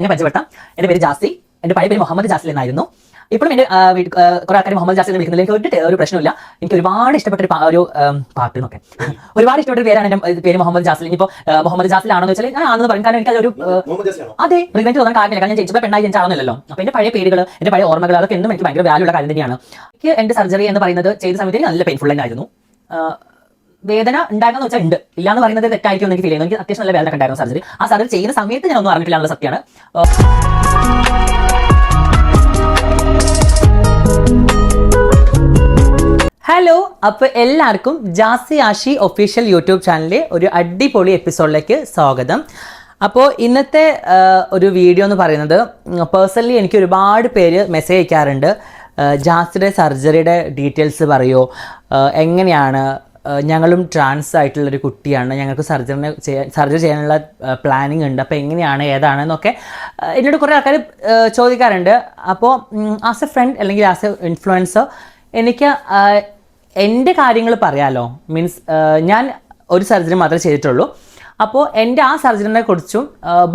എന്നെ പരിചയപ്പെട്ടാം എന്റെ പേര് ജാസി. എന്റെ പഴയ പേര് മുഹമ്മദ് ജാസിൽ എന്നായിരുന്നു. ഇപ്പോഴും എന്റെ ആ, കുറെ ആൾക്കാർ മുഹമ്മദ് ജാസിൽ എന്ന് വിളിക്കുന്നില്ല എനിക്ക് ഒരു ഒരു പ്രശ്നമില്ല എനിക്ക് ഒരുപാട് ഇഷ്ടപ്പെട്ട ഒരു ഒരു പാട്ട് എന്നൊക്കെ. ഒരുപാട് ഇഷ്ടപ്പെട്ട ഒരു പേരാണ് എന്റെ പേര് മുഹമ്മദ് ജാസിൽ. ഇനിയിപ്പോ ആ, മുഹമ്മദ് ജാസിൽ ആണെന്ന് വെച്ചാൽ ഞാൻ ആണെന്ന് പറയും. കാരണം എനിക്ക് അതൊരു അതെ റിഗ്രറ്റ് തോന്നാൻ കാര്യമില്ല കാരണം ഞാൻ ജനിച്ചപ്പോൾ പെണ്ണായി ജനിച്ചാണെന്നല്ലോ അപ്പൊ എന്റെ പഴയ പേരുകൾ എന്റെ പഴയ ഓർമ്മകൾ അതൊക്കെ എന്നും എനിക്ക് ഭയങ്കര വാല്യൂ ഉള്ള കാര്യം തന്നെയാണ്. എനിക്ക് എന്റെ സർജറി എന്ന് പറയുന്നത് ചെയ്ത സമയത്ത് നല്ല പെയിൻഫുൾ തന്നെ ആയിരുന്നു. വേദന ഉണ്ടായിരുന്നു വെച്ചാൽ ഉണ്ട്. ഇല്ലാന്ന് പറയുന്നത് തെറ്റായിരിക്കും എനിക്ക് ഫീൽ ചെയ്യുന്നു. എനിക്ക് അത്യാവശ്യം നല്ല വേദന ഉണ്ടായിരുന്നു സർജറി ആ സർജറി ചെയ്യുന്ന സമയത്ത് ഞാൻ ഒന്നും അറിഞ്ഞിട്ടില്ല സത്യമാണ്. ഹലോ അപ്പൊ എല്ലാവർക്കും ജാസി ആഷി ഒഫീഷ്യൽ യൂട്യൂബ് ചാനലിലെ ഒരു അടിപൊളി എപ്പിസോഡിലേക്ക് സ്വാഗതം. അപ്പോൾ ഇന്നത്തെ ഒരു വീഡിയോ എന്ന് പറയുന്നത് പേഴ്സണലി എനിക്ക് ഒരുപാട് പേര് മെസ്സേജ് അയക്കാറുണ്ട്. ജാസിയുടെ സർജറിയുടെ ഡീറ്റെയിൽസ് പറയോ? എങ്ങനെയാണ്? ഞങ്ങളും ട്രാൻസ് ആയിട്ടുള്ളൊരു കുട്ടിയാണ്. ഞങ്ങൾക്ക് സർജറിനെ ചെയ്യാൻ സർജറി ചെയ്യാനുള്ള പ്ലാനിങ് ഉണ്ട്. അപ്പോൾ എങ്ങനെയാണ് ഏതാണ് എന്നൊക്കെ എന്നോട് കുറേ ആൾക്കാർ ചോദിക്കാറുണ്ട്. അപ്പോൾ ആസ് എ ഫ്രണ്ട് അല്ലെങ്കിൽ ആസ് എ ഇൻഫ്ലുവൻസർ എനിക്ക് എന്റെ കാര്യങ്ങൾ പറയാലോ. മീൻസ് ഞാൻ ഒരു സർജറി മാത്രമേ ചെയ്തിട്ടുള്ളൂ. അപ്പോൾ എന്റെ ആ സർജറിനെ കുറിച്ചും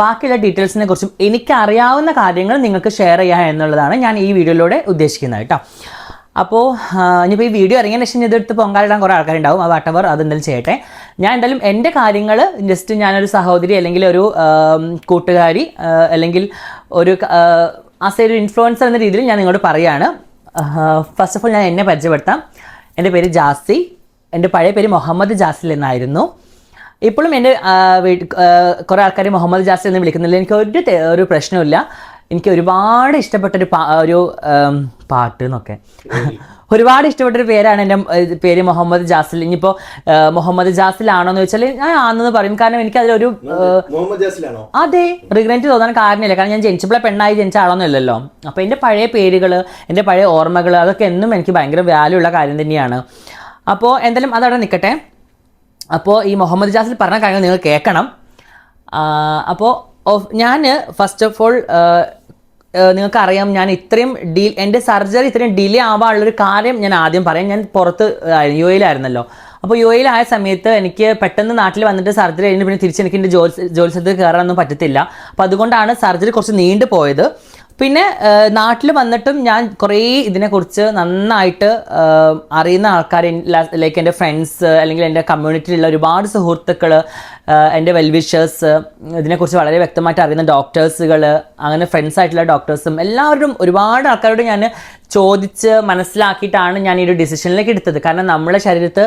ബാക്കിയുള്ള ഡീറ്റെയിൽസിനെ കുറിച്ചും എനിക്കറിയാവുന്ന കാര്യങ്ങൾ നിങ്ങൾക്ക് ഷെയർ ചെയ്യുക എന്നുള്ളതാണ് ഞാൻ ഈ വീഡിയോയിലൂടെ ഉദ്ദേശിക്കുന്നത് കേട്ടോ. അപ്പോൾ ഇനിയിപ്പോൾ ഈ വീഡിയോ ഇറങ്ങിയ ശേഷം ഇതെടുത്ത് പൊങ്കാലിടാൻ കുറേ ആൾക്കാരുണ്ടാവും. ആ വാട്ടവർ അതെന്തെങ്കിലും ചെയ്യട്ടെ. ഞാൻ എന്തായാലും എന്റെ കാര്യങ്ങൾ ജസ്റ്റ് ഞാനൊരു സഹോദരി അല്ലെങ്കിൽ ഒരു കൂട്ടുകാരി അല്ലെങ്കിൽ ഒരു ആസ് ഒരു ഇൻഫ്ലുവൻസർ എന്ന രീതിയിൽ ഞാൻ നിങ്ങളോട് പറയുകയാണ് ഫസ്റ്റ് ഓഫ് ഓൾ ഞാൻ എന്നെ പരിചയപ്പെടുത്താം. എന്റെ പേര് ജാസി. എന്റെ പഴയ പേര് മുഹമ്മദ് ജാസിൽ എന്നായിരുന്നു ഇപ്പോഴും എന്റെ വീട്ടിൽ കുറേ ആൾക്കാർ മുഹമ്മദ് ജാസി എന്ന് വിളിക്കുന്നില്ല. എനിക്ക് ഒരു ഒരു പ്രശ്നമില്ല എനിക്ക് ഒരുപാട് ഇഷ്ടപ്പെട്ട ഒരു പാ- ഒരു പാട്ട് എന്നൊക്കെ ഒരുപാട് ഇഷ്ടപ്പെട്ട ഒരു പേരാണ് എന്റെ പേര് മുഹമ്മദ് ജാസിൽ. ഇനിയിപ്പോൾ മുഹമ്മദ് ജാസിൽ ആണോ എന്ന് വെച്ചാൽ ഞാൻ ആണെന്ന് പറയും. കാരണം എനിക്ക് അതിലൊരു അതെ റിഗ്രറ്റ് തോന്നാൻ കാരണമില്ല. കാരണം ഞാൻ ജനിച്ചപ്പോഴെ പെണ്ണായി ജനിച്ച ആളൊന്നുമല്ലല്ലോ അപ്പോൾ എന്റെ പഴയ പേരുകൾ എന്റെ പഴയ ഓർമ്മകൾ അതൊക്കെ എന്നും എനിക്ക് ഭയങ്കര വാല്യൂ ഉള്ള കാര്യം തന്നെയാണ്. അപ്പോൾ എന്തായാലും അതവിടെ നിൽക്കട്ടെ അപ്പോൾ ഈ മുഹമ്മദ് ജാസിൽ പറഞ്ഞ കാര്യങ്ങൾ നിങ്ങൾ കേൾക്കണം. അപ്പോൾ ഞാൻ ഫസ്റ്റ് ഓഫ് ഓൾ നിങ്ങൾക്കറിയാം ഞാൻ ഇത്രയും ഡീ എന്റെ സർജറി ഇത്രയും ഡിലേ ആവാനുള്ളൊരു കാര്യം ഞാൻ ആദ്യം പറയാം. ഞാൻ പുറത്ത് യു എയിലായിരുന്നല്ലോ അപ്പോൾ യു എയിലായ സമയത്ത് എനിക്ക് പെട്ടെന്ന് നാട്ടിൽ വന്നിട്ട് സർജറി കഴിഞ്ഞ് പിന്നെ തിരിച്ച് എനിക്ക് എന്റെ ജോലി ജോലി സ്ഥലത്ത് കയറാനൊന്നും പറ്റത്തില്ല. അപ്പോൾ അതുകൊണ്ടാണ് സർജറി കുറച്ച് നീണ്ടു പോയത് പിന്നെ നാട്ടിൽ വന്നിട്ടും ഞാൻ കുറേ ഇതിനെക്കുറിച്ച് നന്നായിട്ട് അറിയുന്ന ആൾക്കാർ ലൈക്ക് എന്റെ ഫ്രണ്ട്സ് അല്ലെങ്കിൽ എന്റെ കമ്മ്യൂണിറ്റിയിലുള്ള ഒരുപാട് സുഹൃത്തുക്കൾ എന്റെ വെൽവിഷേഴ്സ് ഇതിനെക്കുറിച്ച് വളരെ വ്യക്തമായിട്ട് അറിയുന്ന ഡോക്ടേഴ്സുകൾ അങ്ങനെ ഫ്രണ്ട്സ് ആയിട്ടുള്ള ഡോക്ടേഴ്സും എല്ലാവരും ഒരുപാട് ആൾക്കാരോട് ഞാൻ ചോദിച്ച് മനസ്സിലാക്കിയിട്ടാണ് ഞാൻ ഈ ഒരു ഡിസിഷനിലേക്ക് എടുത്തത്. കാരണം നമ്മളെ ശരീരത്ത്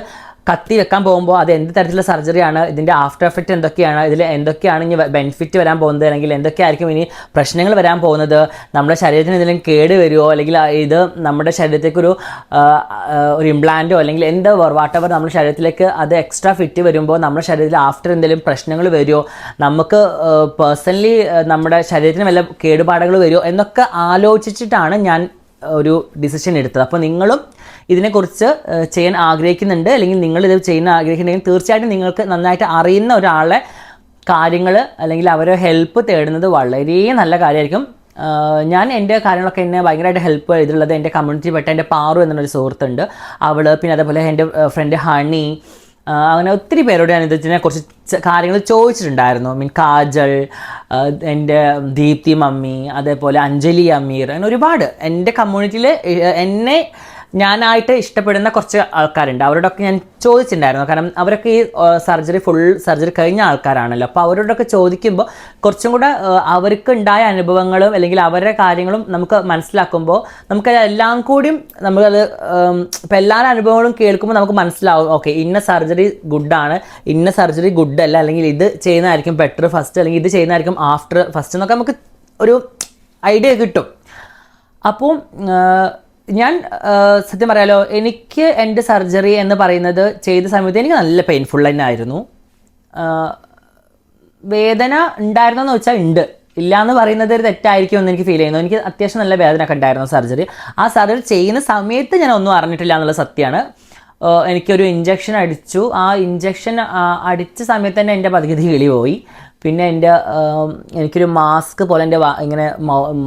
കത്തി വെക്കാൻ പോകുമ്പോൾ അത് എന്ത് തരത്തിലുള്ള സർജറിയാണ് ഇതിന്റെ ആഫ്റ്റർ എഫക്റ്റ് എന്തൊക്കെയാണ്? ഇതിൽ എന്തൊക്കെയാണ് ഇനി ബെനിഫിറ്റ് വരാൻ പോകുന്നത്? അല്ലെങ്കിൽ എന്തൊക്കെയായിരിക്കും ഇനി പ്രശ്നങ്ങൾ വരാൻ പോകുന്നത്? നമ്മുടെ ശരീരത്തിന് എന്തെങ്കിലും കേട് വരുമോ അല്ലെങ്കിൽ ഇത് നമ്മുടെ ശരീരത്തേക്കൊരു ഒരു ഇംപ്ലാന്റോ അല്ലെങ്കിൽ എന്ത് വാട്ടവർ നമ്മുടെ ശരീരത്തിലേക്ക് അത് എക്സ്ട്രാ ഫിറ്റ് വരുമ്പോൾ നമ്മുടെ ശരീരത്തിൽ ആഫ്റ്റർ എന്തെങ്കിലും പ്രശ്നങ്ങൾ വരുമോ നമുക്ക് പേഴ്സണലി നമ്മുടെ ശരീരത്തിന് വല്ല കേടുപാടുകൾ വരുമോ എന്നൊക്കെ ആലോചിച്ചിട്ടാണ് ഞാൻ ഒരു ഡിസിഷൻ എടുത്തത്. അപ്പോൾ നിങ്ങളും ഇതിനെക്കുറിച്ച് ചെയ്യാൻ ആഗ്രഹിക്കുന്നുണ്ട്. അല്ലെങ്കിൽ നിങ്ങൾ ഇത് ചെയ്യാൻ ആഗ്രഹിക്കുന്നുണ്ടെങ്കിൽ തീർച്ചയായിട്ടും നിങ്ങൾക്ക് നന്നായിട്ട് അറിയുന്ന ഒരാളെ കാര്യങ്ങൾ അല്ലെങ്കിൽ അവരെ ഹെൽപ്പ് തേടുന്നത് വളരെ നല്ല കാര്യമായിരിക്കും. ഞാൻ എന്റെ കാര്യങ്ങളൊക്കെ എന്നെ ഭയങ്കരമായിട്ട് ഹെൽപ്പ് ചെയ്തിട്ടുള്ളത് എന്റെ കമ്മ്യൂണിറ്റി പെട്ട എന്റെ പാറു എന്നൊരു സുഹൃത്തുണ്ട്. അവൾ പിന്നെ അതേപോലെ എന്റെ ഫ്രണ്ട് ഹണി അങ്ങനെ ഒത്തിരി പേരോട് ഞാൻ ഇതിനെ കുറിച്ച് കാര്യങ്ങൾ ചോദിച്ചിട്ടുണ്ടായിരുന്നു. മീൻ കാജൽ എന്റെ ദീപ്തി മമ്മി അതേപോലെ അഞ്ജലി അമീർ അങ്ങനെ ഒരുപാട്. എന്റെ കമ്മ്യൂണിറ്റിയിൽ എന്നെ ഞാനായിട്ട് ഇഷ്ടപ്പെടുന്ന കുറച്ച് ആൾക്കാരുണ്ട്. അവരോടൊക്കെ ഞാൻ ചോദിച്ചിട്ടുണ്ടായിരുന്നു. കാരണം അവരൊക്കെ ഈ സർജറി ഫുൾ സർജറി കഴിഞ്ഞ ആൾക്കാരാണല്ലോ. അപ്പോൾ അവരോടൊക്കെ ചോദിക്കുമ്പോൾ കുറച്ചും കൂടെ അവർക്ക് ഉണ്ടായ അനുഭവങ്ങളും അല്ലെങ്കിൽ അവരുടെ കാര്യങ്ങളും നമുക്ക് മനസ്സിലാക്കുമ്പോൾ നമുക്ക് എല്ലാം കൂടിയും നമുക്കത് ഇപ്പം എല്ലാ അനുഭവങ്ങളും കേൾക്കുമ്പോൾ നമുക്ക് മനസ്സിലാവും. ഓക്കെ ഇന്ന സർജറി ഗുഡാണ്. ഇന്ന സർജറി ഗുഡ് അല്ല അല്ലെങ്കിൽ ഇത് ചെയ്യുന്നതായിരിക്കും ബെറ്റർ ഫസ്റ്റ്. അല്ലെങ്കിൽ ഇത് ചെയ്യുന്നതായിരിക്കും ആഫ്റ്റർ ഫസ്റ്റ്. എന്നൊക്കെ നമുക്ക് ഒരു ഐഡിയ കിട്ടും. അപ്പോൾ ഞാൻ സത്യം പറയാലോ എനിക്ക് എന്റെ സർജറി എന്ന് പറയുന്നത് ചെയ്ത സമയത്ത് എനിക്ക് നല്ല പെയിൻഫുൾ തന്നെ ആയിരുന്നു വേദന ഉണ്ടായിരുന്നോന്ന് വെച്ചാൽ ഉണ്ട്. ഇല്ല എന്ന് പറയുന്നത് ഒരു തെറ്റായിരിക്കും എന്ന് എനിക്ക് ഫീൽ ചെയ്യുന്നു. എനിക്ക് അത്യാവശ്യം നല്ല വേദന ഒക്കെ ഉണ്ടായിരുന്നു സർജറി. ആ സർജറി ചെയ്യുന്ന സമയത്ത് ഞാൻ ഒന്നും അറിഞ്ഞിട്ടില്ല എന്നുള്ള സത്യമാണ് എനിക്കൊരു ഇഞ്ചക്ഷൻ അടിച്ചു. ആ ഇഞ്ചക്ഷൻ അടിച്ച സമയത്ത് തന്നെ എന്റെ പകുതി കിളി പോയി. പിന്നെ എന്റെ എനിക്കൊരു മാസ്ക് പോലെ എന്റെ ഇങ്ങനെ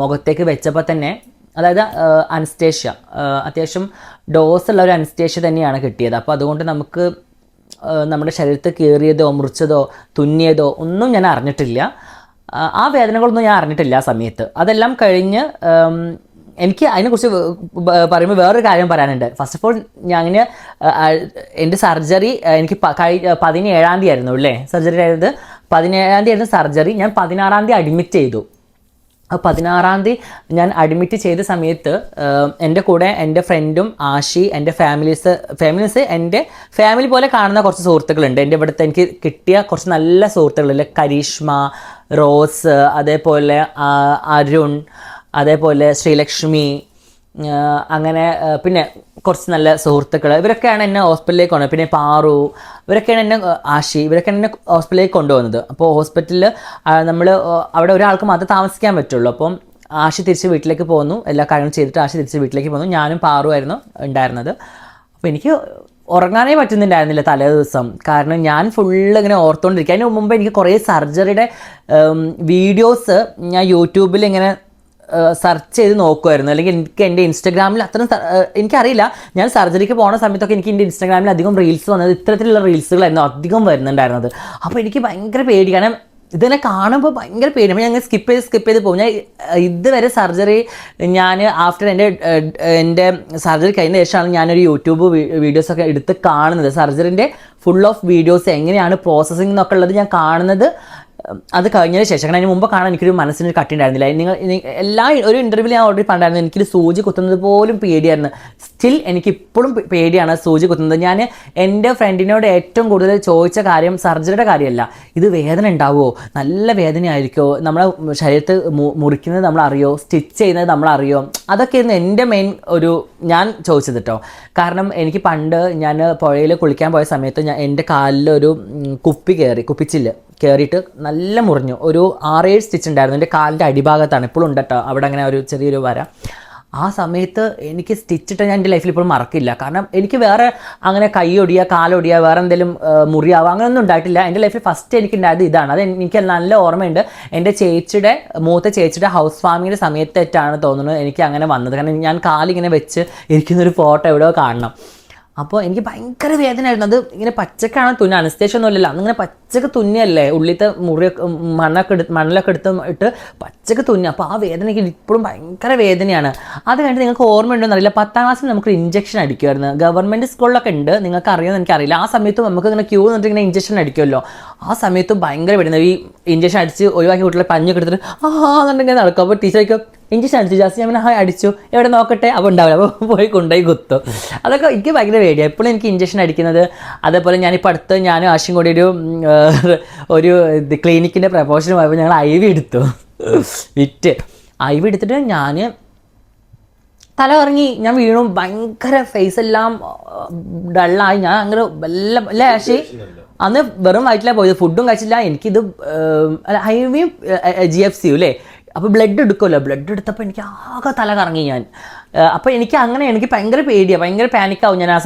മുഖത്തേക്ക് വെച്ചപ്പോൾ തന്നെ അതായത് അനസ്റ്റേഷ്യ അത്യാവശ്യം ഡോസ് ഉള്ള ഒരു അനസ്റ്റേഷ്യ തന്നെയാണ് കിട്ടിയത്. അപ്പോൾ അതുകൊണ്ട് നമുക്ക് നമ്മുടെ ശരീരത്തിൽ കീറിയതോ മുറിച്ചതോ തുന്നിയതോ ഒന്നും ഞാൻ അറിഞ്ഞിട്ടില്ല. ആ, വേദനകളൊന്നും ഞാൻ അറിഞ്ഞിട്ടില്ല ആ സമയത്ത്. അതെല്ലാം കഴിഞ്ഞ് എനിക്ക് അതിനെക്കുറിച്ച് പറയുമ്പോൾ വേറൊരു കാര്യം പറയാനുണ്ട്. ഫസ്റ്റ് ഓഫ് ഓൾ ഞാൻ എന്റെ സർജറി എനിക്ക് പതിനേഴാം തീയതി ആയിരുന്നു അല്ലേ? സർജറി ആയത്. പതിനേഴാം തീയതി ആയിരുന്നു സർജറി. ഞാൻ പതിനാറാം തീയതി അഡ്മിറ്റ് ചെയ്തു. പതിനാറാം തീയതി ഞാൻ അഡ്മിറ്റ് ചെയ്ത സമയത്ത് എന്റെ കൂടെ എന്റെ ഫ്രണ്ടും ആഷി എന്റെ ഫാമിലീസ് ഫാമിലീസ് എന്റെ ഫാമിലി പോലെ കാണുന്ന കുറച്ച് സുഹൃത്തുക്കളുണ്ട്. എന്റെ ഇവിടുത്തെ എനിക്ക് കിട്ടിയ കുറച്ച് നല്ല സുഹൃത്തുക്കളില്ല കരീഷ്മ റോസ് അതേപോലെ അരുൺ അതേപോലെ ശ്രീലക്ഷ്മി അങ്ങനെ പിന്നെ കുറച്ച് നല്ല സുഹൃത്തുക്കൾ ഇവരൊക്കെയാണ് എന്നെ ഹോസ്പിറ്റലിലേക്ക് കൊണ്ടുപോയത് പിന്നെ പാറു ഇവരൊക്കെയാണ് എന്നെ ആഷി ഇവരൊക്കെയാണ് എന്നെ ഹോസ്പിറ്റലിലേക്ക് കൊണ്ടുപോകുന്നത് അപ്പോൾ ഹോസ്പിറ്റലിൽ നമ്മൾ അവിടെ ഒരാൾക്ക് മാത്രമേ താമസിക്കാൻ പറ്റുള്ളൂ. അപ്പം ആഷി തിരിച്ച് വീട്ടിലേക്ക് പോന്നു എല്ലാ കാര്യങ്ങളും ചെയ്തിട്ട് ആഷി തിരിച്ച് വീട്ടിലേക്ക് പോന്നു ഞാനും പാറുമായിരുന്നു ഉണ്ടായിരുന്നത്. അപ്പോൾ എനിക്ക് ഉറങ്ങാനേ പറ്റുന്നുണ്ടായിരുന്നില്ല തലേ ദിവസം. കാരണം ഞാൻ ഫുള്ള് ഇങ്ങനെ ഓർത്തുകൊണ്ടിരിക്കുക അതിന് മുമ്പ് എനിക്ക് കുറേ സർജറിയുടെ വീഡിയോസ് ഞാൻ യൂട്യൂബിൽ ഇങ്ങനെ സെർച്ച് ചെയ്ത് നോക്കുമായിരുന്നു അല്ലെങ്കിൽ എനിക്ക് എന്റെ ഇൻസ്റ്റാഗ്രാമിൽ ഏഹ് എനിക്കറിയില്ല. ഞാൻ സർജറിക്ക് പോണ സമയത്തൊക്കെ എനിക്ക് എന്റെ ഇൻസ്റ്റാഗ്രാമിൽ അധികം റീൽസ് വന്നത് ഇത്തരത്തിലുള്ള റീൽസുകളായിരുന്നു അധികം വരുന്നുണ്ടായിരുന്നത്. അപ്പോൾ എനിക്ക് ഭയങ്കര പേടി. കാരണം ഇതിനെ കാണുമ്പോൾ ഭയങ്കര പേടി. അപ്പോൾ ഞാൻ സ്കിപ്പ് ചെയ്ത് സ്കിപ്പ് ചെയ്ത് പോകും. ഞാൻ ഇതുവരെ സർജറി ഞാൻ ആഫ്റ്റർ എന്റെ എന്റെ സർജറി കഴിഞ്ഞ ശേഷമാണ് ഞാനൊരു യൂട്യൂബ് വീഡിയോസൊക്കെ എടുത്ത് കാണുന്നത്. സർജറിന്റെ ഫുൾ ഓഫ് വീഡിയോസ് എങ്ങനെയാണ് പ്രോസസ്സിംഗ് എന്നൊക്കെ ഉള്ളത് ഞാൻ കാണുന്നത്. അത് കഴിഞ്ഞതിന് ശേഷം കാരണം അതിന് മുമ്പ് കാണാൻ എനിക്കൊരു മനസ്സിനൊരു കട്ടി ഉണ്ടായിരുന്നില്ല നിങ്ങൾ എല്ലാ ഒരു ഇന്റർവ്യൂവിൽ ഞാൻ ഓൾറെഡി പണ്ടായിരുന്നു എനിക്കൊരു സൂചി കുത്തുന്നത് പോലും പേടിയായിരുന്നു. സ്റ്റിൽ എനിക്കിപ്പോഴും പേടിയാണ് സൂചി കുത്തുന്നത്. ഞാൻ എന്റെ ഫ്രണ്ടിനോട് ഏറ്റവും കൂടുതൽ ചോദിച്ച കാര്യം സർജറിയുടെ കാര്യമല്ല. ഇത് വേദന ഉണ്ടാവുമോ? നല്ല വേദനയായിരിക്കുമോ? നമ്മളെ ശരീരത്ത് മുറിക്കുന്നത് നമ്മൾ അറിയോ സ്റ്റിച്ച് ചെയ്യുന്നത് നമ്മൾ അറിയോ അതൊക്കെയായിരുന്നു എന്റെ മെയിൻ ഒരു ഞാൻ ചോദിച്ചത് കേട്ടോ കാരണം എനിക്ക് പണ്ട് ഞാൻ പുഴയിൽ കുളിക്കാൻ പോയ സമയത്ത് ഞാൻ എന്റെ കാലിലൊരു കുപ്പി കയറി കുപ്പിച്ചില്ല് കയറിയിട്ട് നല്ല മുറിഞ്ഞു. ഒരു ആറേഴ് സ്റ്റിച്ച് ഉണ്ടായിരുന്നു. എന്റെ കാലിന്റെ അടിഭാഗത്താണ്. ഇപ്പോഴും ഉണ്ട് കേട്ടോ അവിടെ അങ്ങനെ ഒരു ചെറിയൊരു വര. ആ സമയത്ത് എനിക്ക് സ്റ്റിച്ചിട്ട് ഞാൻ എന്റെ ലൈഫിൽ ഇപ്പോഴും മറക്കില്ല. കാരണം എനിക്ക് വേറെ അങ്ങനെ കൈയൊടിയ കാലൊടിയ വേറെ എന്തെങ്കിലും മുറിയാവുക അങ്ങനെയൊന്നും ഉണ്ടായിട്ടില്ല. എന്റെ ലൈഫിൽ ഫസ്റ്റ് എനിക്ക് ഉണ്ടായത് ഇതാണ്. അത് എനിക്ക് നല്ല ഓർമ്മയുണ്ട്. എന്റെ ചേച്ചിയുടെ മൂത്ത ചേച്ചിയുടെ ഹൗസ് ഫാമിങ്ങിന്റെ സമയത്തേറ്റാണ് തോന്നുന്നത് എനിക്ക് അങ്ങനെ വന്നത്. കാരണം ഞാൻ കാലിങ്ങനെ വെച്ച് ഇരിക്കുന്നൊരു ഫോട്ടോ എവിടെയോ കാണണം. അപ്പോൾ എനിക്ക് ഭയങ്കര വേദന ആയിരുന്നു അത് ഇങ്ങനെ പച്ചക്കാണ് തുന്ന അനസ്തേഷൻ ഒന്നുമില്ലല്ലോ അന്നിങ്ങനെ പച്ചക്ക് തുന്നിയല്ലേ ഉള്ളിത്തെ മുറിയൊക്കെ മണ്ണൊക്കെ എടുത്ത് മണ്ണിലൊക്കെ എടുത്ത് ഇട്ട് പച്ചക്ക് തുന്നി. അപ്പോൾ ആ വേദന എനിക്ക് ഇപ്പോഴും ഭയങ്കര വേദനയാണ്. അത് കഴിഞ്ഞിട്ട് നിങ്ങൾക്ക് ഓർമ്മയുണ്ടോ അറിയില്ല. പത്താം ക്ലാസ്സിൽ നമുക്ക് ഇഞ്ചക്ഷൻ അടിക്കുമായിരുന്നു ഗവൺമെന്റ് സ്കൂളിലൊക്കെ ഉണ്ട്. നിങ്ങൾക്ക് അറിയുമെന്ന് എനിക്കറിയില്ല. ആ സമയത്ത് നമുക്ക് ഇങ്ങനെ ക്യൂ നിന്നിട്ട് ഇങ്ങനെ ഇഞ്ചക്ഷൻ അടിക്കുമല്ലോ ആ സമയത്ത് ഭയങ്കര വേദന. ഈ ഇഞ്ചക്ഷൻ അടിച്ച് ഒഴിവാക്കി കൂട്ടിലെ പഞ്ഞൊക്കെ എടുത്തിട്ട് ആ എന്നുണ്ടെങ്കിൽ നടക്കും. അപ്പോൾ ടീച്ചർ ചോദിക്കും ഇഞ്ചക്ഷൻ അടിച്ചു ജാസ് ഞാൻ പിന്നെ, "ആ, അടിച്ചു. എവിടെ നോക്കട്ടെ? അപ്പോൾ ഉണ്ടാവില്ല. അപ്പോൾ പോയി കൊണ്ടുപോയി കുത്തും. അതൊക്കെ എനിക്ക് ഭയങ്കര പേടിയാണ് എപ്പോഴും എനിക്ക് ഇഞ്ചക്ഷൻ അടിക്കുന്നത്. അതേപോലെ ഞാനിപ്പോൾ അടുത്ത് ഞാനും ആശയും കൂടി ഒരു ഒരു ക്ലിനിക്കിന്റെ പ്രപ്പോഷൻ പോയപ്പോൾ ഞങ്ങൾ ഐ വി എടുത്തു. വിറ്റ്. ഐ വി എടുത്തിട്ട് ഞാൻ തല ഇറങ്ങി ഞാൻ വീണു. ഭയങ്കര ഫേസ് എല്ലാം ഡള്ളായി. ഞാൻ അങ്ങനെ വല്ല അല്ലേ ആശി അന്ന് വെറും വയറ്റിലാണ് പോയത്. ഫുഡും കഴിച്ചില്ല. എനിക്കിത് I V G F C U അല്ലേ? അപ്പോൾ ബ്ലഡ് എടുക്കുമല്ലോ. ബ്ലഡ് എടുത്തപ്പോൾ എനിക്ക് ആകെ തല കറങ്ങി ഞാൻ. അപ്പോൾ എനിക്ക് അങ്ങനെ എനിക്ക് ഭയങ്കര പേടിയാണ് ഭയങ്കര പാനിക്കാവും ഞാൻ ആ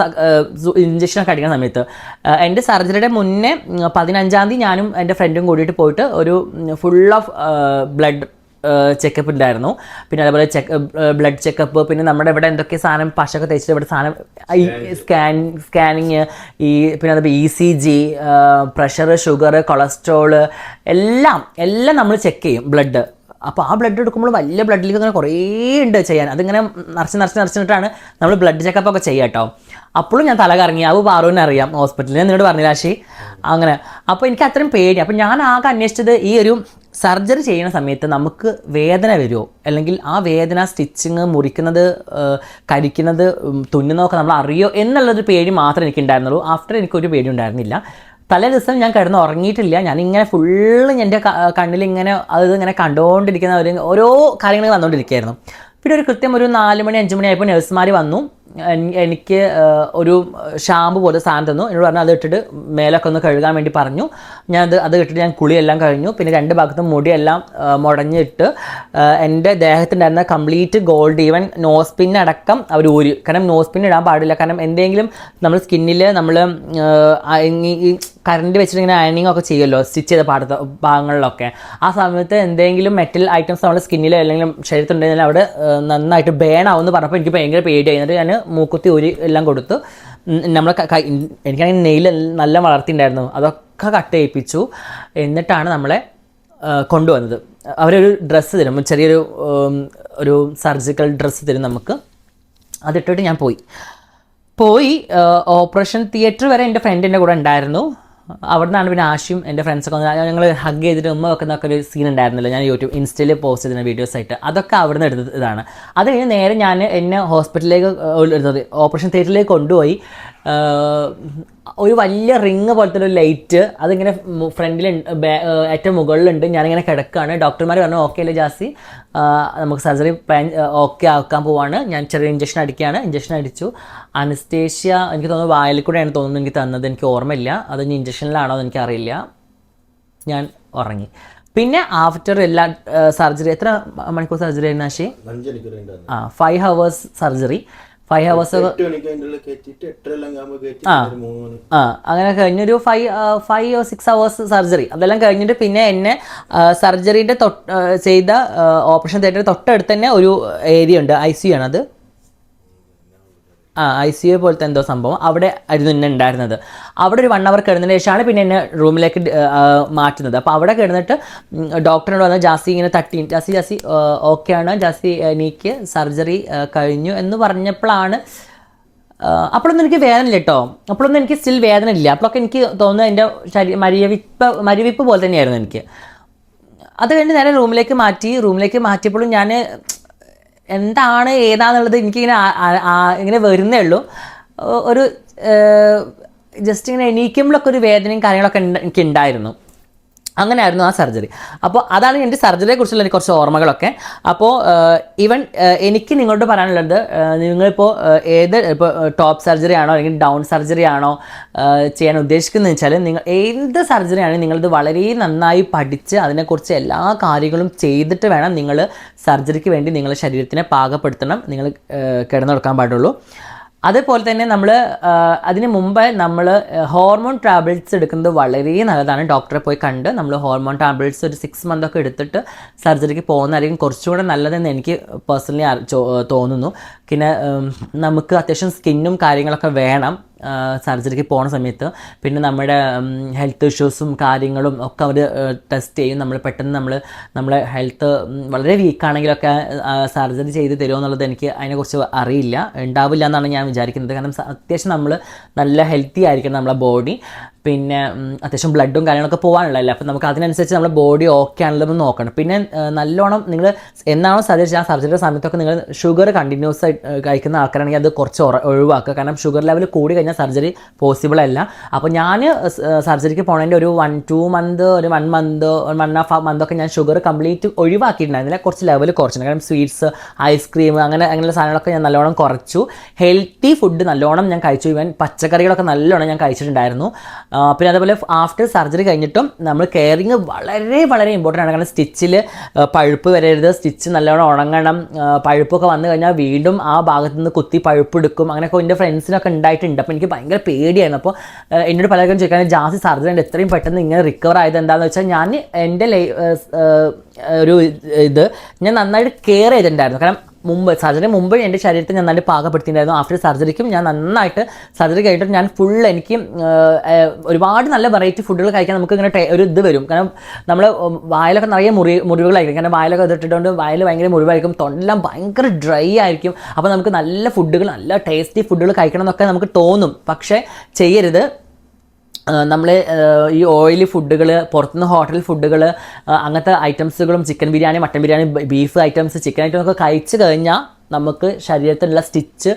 ഇഞ്ചക്ഷനൊക്കെ അടിക്കുന്ന സമയത്ത്. എന്റെ സർജറിയുടെ മുന്നേ പതിനഞ്ചാം തീയതി ഞാനും എന്റെ ഫ്രണ്ടും കൂടിയിട്ട് പോയിട്ട് ഒരു ഫുൾ ഓഫ് ബ്ലഡ് ചെക്കപ്പ് ഉണ്ടായിരുന്നു. പിന്നെ അതേപോലെ ചെക്ക് ബ്ലഡ് ചെക്കപ്പ് പിന്നെ നമ്മുടെ ഇവിടെ എന്തൊക്കെ സാധനം പശൊക്കെ തേച്ചിട്ട് ഇവിടെ സാധനം ഈ സ്കാൻ സ്കാനിങ് ഈ പിന്നെ അതേപോലെ E C G pressure sugar cholesterol എല്ലാം എല്ലാം നമ്മൾ ചെക്ക് ചെയ്യും ബ്ലഡ് അപ്പോൾ ആ ബ്ലഡ് എടുക്കുമ്പോൾ വലിയ ബ്ലഡിലേക്ക് അങ്ങനെ കുറേ ഉണ്ട് ചെയ്യാൻ. അതിങ്ങനെ നിറച്ച് നിറച്ച് നിറച്ചിട്ടാണ് നമ്മൾ ബ്ലഡ് ചെക്കപ്പ് ഒക്കെ ചെയ്യുക കേട്ടോ. അപ്പോഴും ഞാൻ തല കറങ്ങി. പാറുവിനെ അറിയാം. ഹോസ്പിറ്റലിൽ നിന്നോട് പറഞ്ഞില്ല രാശി അങ്ങനെ. അപ്പോൾ എനിക്ക് അത്രയും പേടി. അപ്പോൾ ഞാൻ ആകെ അന്വേഷിച്ചത് ഈ ഒരു സർജറി ചെയ്യുന്ന സമയത്ത് നമുക്ക് വേദന വരുമോ? അല്ലെങ്കിൽ ആ വേദന സ്റ്റിച്ചിങ് മുറിക്കുന്നത് കരിക്കുന്നത് തുന്നുന്നതൊക്കെ നമ്മൾ അറിയോ? എന്നുള്ളൊരു പേടി മാത്രമേ എനിക്ക് ഉണ്ടായിരുന്നുള്ളൂ ആഫ്റ്റർ എനിക്കൊരു പേടി ഉണ്ടായിരുന്നില്ല. തലേ ദിവസം ഞാൻ കിടന്ന് ഉറങ്ങിയിട്ടില്ല. ഞാനിങ്ങനെ ഫുള്ള് എന്റെ കണ്ണിലിങ്ങനെ അത് ഇങ്ങനെ കണ്ടുകൊണ്ടിരിക്കുന്ന ഒരു ഓരോ കാര്യങ്ങൾ വന്നുകൊണ്ടിരിക്കുകയായിരുന്നു പിന്നെ ഒരു കൃത്യം ഒരു നാല് മണി അഞ്ച് മണി ആയപ്പോൾ നഴ്സുമാർ വന്നു. എനിക്ക് ഒരു ഷാമ്പു പോലെ സാധനം തന്നു. എന്നോട് പറഞ്ഞു അത് ഇട്ടിട്ട് മേലൊക്കെ ഒന്ന് കഴുകാൻ വേണ്ടി പറഞ്ഞു. ഞാൻ അത് അത് ഇട്ടിട്ട് ഞാൻ കുളിയെല്ലാം കഴിഞ്ഞു. പിന്നെ രണ്ട് ഭാഗത്തും മുടിയെല്ലാം മുടഞ്ഞിട്ട് എന്റെ ദേഹത്തുണ്ടായിരുന്ന complete gold even nose pin അടക്കം അവർ ഊരി. കാരണം നോസ് പിൻ ഇടാൻ പാടില്ല. കാരണം എന്തെങ്കിലും നമ്മൾ സ്കിന്നിൽ നമ്മൾ കറണ്ട് വെച്ചിട്ട് ഇങ്ങനെ അയണിങ് ഒക്കെ ചെയ്യുമല്ലോ സ്റ്റിച്ച് ചെയ്ത പാടത്ത ഭാഗങ്ങളിലൊക്കെ. ആ സമയത്ത് എന്തെങ്കിലും മെറ്റൽ ഐറ്റംസ് നമ്മുടെ സ്കിന്നിലോ അല്ലെങ്കിൽ ശരീരത്തുണ്ടെങ്കിൽ അവിടെ നന്നായിട്ട് ബേൺ ആവുമെന്ന് പറഞ്ഞപ്പോൾ എനിക്ക് ഭയങ്കര പേടിയായി. എന്നിട്ട് ഞാൻ മൂക്കുത്തി ഒരു എല്ലാം കൊടുത്ത്. നമ്മളെ എനിക്കാണെങ്കിൽ നെയിൽ നല്ല വളർത്തിണ്ടായിരുന്നു. അതൊക്കെ കട്ട് ചെയ്യിപ്പിച്ചു. എന്നിട്ടാണ് നമ്മളെ കൊണ്ടുവന്നത്. അവരൊരു ഡ്രസ്സ് തരും. ചെറിയൊരു ഒരു സർജിക്കൽ ഡ്രസ്സ് തരും നമുക്ക്. അതിട്ടിട്ട് ഞാൻ പോയി. പോയി ഓപ്പറേഷൻ തിയേറ്റർ വരെ എന്റെ ഫ്രണ്ടിന്റെ കൂടെ ഉണ്ടായിരുന്നു. അവിടെ നിന്നാണ് പിന്നെ ആശയും എന്റെ ഫ്രണ്ട്സൊക്കെ വന്ന് ഞങ്ങൾ ഹഗ് ചെയ്തിട്ട് ഉമ്മ വെക്കുന്നൊക്കെ ഒരു സീൻ ഉണ്ടായിരുന്നല്ലോ. ഞാൻ യൂട്യൂബ് ഇൻസ്റ്റയിൽ പോസ്റ്റ് ചെയ്തിരുന്ന വീഡിയോസ് ആയിട്ട്. അതൊക്കെ അവിടെ നിന്ന് എടുത്തത് അത് കഴിഞ്ഞ് നേരെ ഞാൻ എന്നെ ഹോസ്പിറ്റലിലേക്ക് എടുത്തത് ഓപ്പറേഷൻ തിയേറ്ററിലേക്ക് കൊണ്ടുപോയി. ഒരു വലിയ റിങ് പോലത്തെ ഒരു ലൈറ്റ് അതിങ്ങനെ ഫ്രണ്ടിൽ ഏറ്റവും മുകളിലുണ്ട്. ഞാനിങ്ങനെ കിടക്കുകയാണ് ഡോക്ടർമാർ പറഞ്ഞു ഓക്കെ അല്ലേ ജാസി. നമുക്ക് സർജറി പ്ലാൻ ഓക്കെ ആക്കാൻ പോവാണ്. ഞാൻ ചെറിയ ഇഞ്ചക്ഷൻ അടിക്കുകയാണ് ഇഞ്ചക്ഷൻ അടിച്ചു. അനസ്തേഷ്യ എനിക്ക് തോന്നുന്നു വായിൽ കൂടെയാണ് തോന്നുന്നു എനിക്ക് തന്നത്. എനിക്ക് ഓർമ്മയില്ല. അത് ഇനി ഇഞ്ചക്ഷനിലാണോ എന്ന് എനിക്കറിയില്ല. ഞാൻ ഉറങ്ങി. പിന്നെ ആഫ്റ്റർ എല്ലാ സർജറി എത്ര മണിക്കൂർ സർജറി ആയിരുന്നു ആശി? ആ five hours surgery. Five hours ആ. ആ അങ്ങനെ കഴിഞ്ഞൊരു five five six hours surgery. അതെല്ലാം കഴിഞ്ഞിട്ട് പിന്നെ എന്നെ സർജറിയുടെ തൊട്ട് ചെയ്ത ഓപ്പറേഷൻ തിയേറ്റർ തൊട്ടടുത്ത് തന്നെ ഒരു ഏരിയ ഉണ്ട് ഐ സി ആണ് അത്. ഐ സി യു പോലത്തെ എന്തോ സംഭവം അവിടെ ആയിരുന്നു എന്നെ ഉണ്ടായിരുന്നത്. അവിടെ ഒരു വൺ അവർ കിടന്നതിന് ശേഷമാണ് പിന്നെ എന്നെ റൂമിലേക്ക് മാറ്റുന്നത്. അപ്പോൾ അവിടെ കിടന്നിട്ട് ഡോക്ടറിനോട് വന്ന് ജാസി ഇങ്ങനെ തട്ടി ജാസി ജാസി ഓക്കെ ആണ്? ജാസി എനിക്ക് സർജറി കഴിഞ്ഞു എന്ന് പറഞ്ഞപ്പോഴാണ് അപ്പോഴൊന്നും എനിക്ക് വേദന ഇല്ല കേട്ടോ അപ്പോഴൊന്നും എനിക്ക് സ്റ്റിൽ വേദന ഇല്ല. അപ്പോഴൊക്കെ എനിക്ക് തോന്നുന്നത് എന്റെ ശരീരം മരിയവിപ്പ് മരിവിപ്പ് പോലെ തന്നെയായിരുന്നു എനിക്ക്. അത് കഴിഞ്ഞ് നേരെ റൂമിലേക്ക് മാറ്റി റൂമിലേക്ക് മാറ്റിയപ്പോഴും ഞാൻ എന്താണ് ഏതാന്നുള്ളത് എനിക്കിങ്ങനെ ഇങ്ങനെ വരുന്നേ ഉള്ളൂ. ഒരു ജസ്റ്റ് ഇങ്ങനെ എണീക്കുമ്പോഴൊക്കെ ഒരു വേദനയും കാര്യങ്ങളൊക്കെ എനിക്ക് ഉണ്ടായിരുന്നു അങ്ങനെയായിരുന്നു ആ സർജറി. അപ്പോൾ അതാണ് എന്റെ സർജറിയെ കുറിച്ചുള്ള എനിക്ക് കുറച്ച് ഓർമ്മകളൊക്കെ. അപ്പോൾ ഈവൻ എനിക്ക് നിങ്ങളോട് പറയാനുള്ളത് നിങ്ങളിപ്പോൾ ഏത് ഇപ്പോൾ ടോപ്പ് സർജറി ആണോ അല്ലെങ്കിൽ ഡൗൺ സർജറി ആണോ ചെയ്യാൻ ഉദ്ദേശിക്കുന്നത് വെച്ചാൽ നിങ്ങൾ ഏത് സർജറി ആണെങ്കിൽ നിങ്ങളിത് വളരെ നന്നായി പഠിച്ച് അതിനെക്കുറിച്ച് എല്ലാ കാര്യങ്ങളും ചെയ്തിട്ട് വേണം നിങ്ങൾ സർജറിക്ക് വേണ്ടി നിങ്ങളുടെ ശരീരത്തിനെ പാകപ്പെടുത്തണം. നിങ്ങൾ കിടന്നുറക്കാൻ പാടുള്ളൂ. അതേപോലെ തന്നെ നമ്മൾ അതിന് മുമ്പ് നമ്മൾ ഹോർമോൺ ടാബ്ലറ്റ്സ് എടുക്കുന്നത് വളരെ നല്ലതാണ്. ഡോക്ടറെ പോയി കണ്ട് നമ്മൾ ഹോർമോൺ ടാബ്ലറ്റ്സ് ഒരു സിക്സ് മന്ത് ഒക്കെ എടുത്തിട്ട് സർജറിക്ക് പോകുന്നതായിരിക്കും കുറച്ചുകൂടെ നല്ലതെന്ന് എനിക്ക് പേഴ്സണലി തോന്നുന്നു. പിന്നെ നമുക്ക് അത്യാവശ്യം സ്കിന്നും കാര്യങ്ങളൊക്കെ വേണം. സർജറിക്ക് പോണ സമയത്ത് പിന്നെ നമ്മുടെ ഹെൽത്ത് ഇഷ്യൂസും കാര്യങ്ങളും ഒക്കെ അവർ ടെസ്റ്റ് ചെയ്യും. നമ്മൾ പെട്ടെന്ന് നമ്മൾ നമ്മളെ ഹെൽത്ത് വളരെ വീക്കാണെങ്കിലൊക്കെ സർജറി ചെയ്ത് തരുമോ എന്നുള്ളത് എനിക്ക് അതിനെക്കുറിച്ച് അറിയില്ല. ഉണ്ടാവില്ല എന്നാണ് ഞാൻ വിചാരിക്കുന്നത്. കാരണം അത്യാവശ്യം നമ്മൾ നല്ല ഹെൽത്തി ആയിരിക്കണം നമ്മളെ ബോഡി പിന്നെ അത്യാവശ്യം ബ്ലഡും കാര്യങ്ങളൊക്കെ പോകാനുള്ളതല്ലേ അപ്പോൾ നമുക്ക് അതിനനുസരിച്ച് നമ്മുടെ ബോഡി ഓക്കെ ആണല്ലോ നോക്കണം. പിന്നെ നല്ലോണം നിങ്ങൾ എന്നാണോ സർജറി ആ സർജറിയുടെ സമയത്തൊക്കെ നിങ്ങൾ ഷുഗർ കണ്ടിന്യൂസ് ആയിട്ട് കഴിക്കുന്ന ആൾക്കാരാണെങ്കിൽ അത് കുറച്ച് ഒഴിവാക്കുക. കാരണം ഷുഗർ ലെവൽ കൂടി കഴിഞ്ഞാൽ സർജറി പോസിബിൾ അല്ല. അപ്പോൾ ഞാൻ സർജറിക്ക് പോണതിന്റെ ഒരു വൺ ടു മന്ത് ഒരു one month one half month ഒക്കെ ഞാൻ ഷുഗർ കംപ്ലീറ്റ് ഒഴിവാക്കിയിട്ടുണ്ടായിരുന്നില്ല. കുറച്ച് ലെവൽ കുറച്ചിട്ടുണ്ട്. കാരണം സ്വീറ്റ്സ് ഐസ്ക്രീം അങ്ങനെ അങ്ങനെയുള്ള സാധനങ്ങളൊക്കെ ഞാൻ നല്ലോണം കുറച്ചു. ഹെൽത്തി ഫുഡ് നല്ലോണം ഞാൻ കഴിച്ചു. ഇവൻ പച്ചക്കറികളൊക്കെ നല്ലോണം ഞാൻ കഴിച്ചിട്ടുണ്ടായിരുന്നു. പിന്നെ അതേപോലെ ആഫ്റ്റർ സർജറി കഴിഞ്ഞിട്ടും നമ്മൾ കെയറിങ് വളരെ വളരെ ഇമ്പോർട്ടന്റ് ആണ്. കാരണം സ്റ്റിച്ചിൽ പഴുപ്പ് വരരുത്. സ്റ്റിച്ച് നല്ലോണം ഉണങ്ങണം. പഴുപ്പൊക്കെ വന്നു കഴിഞ്ഞാൽ വീണ്ടും ആ ഭാഗത്ത് നിന്ന് കുത്തി പഴുപ്പ് എടുക്കും. അങ്ങനെയൊക്കെ എന്റെ ഫ്രണ്ട്സിനൊക്കെ ഉണ്ടായിട്ടുണ്ട്. അപ്പോൾ എനിക്ക് ഭയങ്കര പേടിയായിരുന്നു. അപ്പോൾ എന്നോട് പലർക്കും ചോദിക്കാൻ ജാസി സർജറി ഉണ്ട് എത്രയും പെട്ടെന്ന് ഇങ്ങനെ റിക്കവർ ആയത് എന്താണെന്ന് വെച്ചാൽ ഞാൻ എന്റെ ഒരു ഇത് ഞാൻ നന്നായിട്ട് കെയർ ചെയ്തിട്ടുണ്ടായിരുന്നു. കാരണം മുമ്പ് സർജറി മുമ്പ് എന്റെ ശരീരത്തെ ഞാൻ നന്നായിട്ട് പാകപ്പെടുത്തിയിട്ടുണ്ടായിരുന്നു. ആഫ്റ്റർ സർജറിക്കും ഞാൻ നന്നായിട്ട് സർജറി കഴിഞ്ഞിട്ട് ഞാൻ ഫുൾ എനിക്ക് ഒരുപാട് നല്ല വെറൈറ്റി ഫുഡുകൾ കഴിക്കാൻ നമുക്ക് ഇങ്ങനെ ഒരു ഇത് വരും. കാരണം നമ്മൾ വായിലൊക്കെ നിറയെ മുറി മുറിവുകളായിരിക്കും. കാരണം വായിലൊക്കെ ഇതിട്ടിട്ടുണ്ട് വായിൽ ഭയങ്കര മുറിവായിരിക്കും. തൊണ്ടെല്ലാം ഭയങ്കര ഡ്രൈ ആയിരിക്കും. അപ്പോൾ നമുക്ക് നല്ല ഫുഡുകൾ നല്ല ടേസ്റ്റി ഫുഡുകൾ കഴിക്കണം എന്നൊക്കെ നമുക്ക് തോന്നും. പക്ഷേ ചെയ്യരുത്. നമ്മൾ ഈ ഓയിലി ഫുഡുകൾ പുറത്തുനിന്ന് ഹോട്ടൽ ഫുഡുകൾ അങ്ങനത്തെ ഐറ്റംസുകളും chicken biryani mutton biryani beef items chicken items ഒക്കെ കഴിച്ചു കഴിഞ്ഞാൽ നമുക്ക് ശരീരത്തിലുള്ള സ്റ്റിച്ച്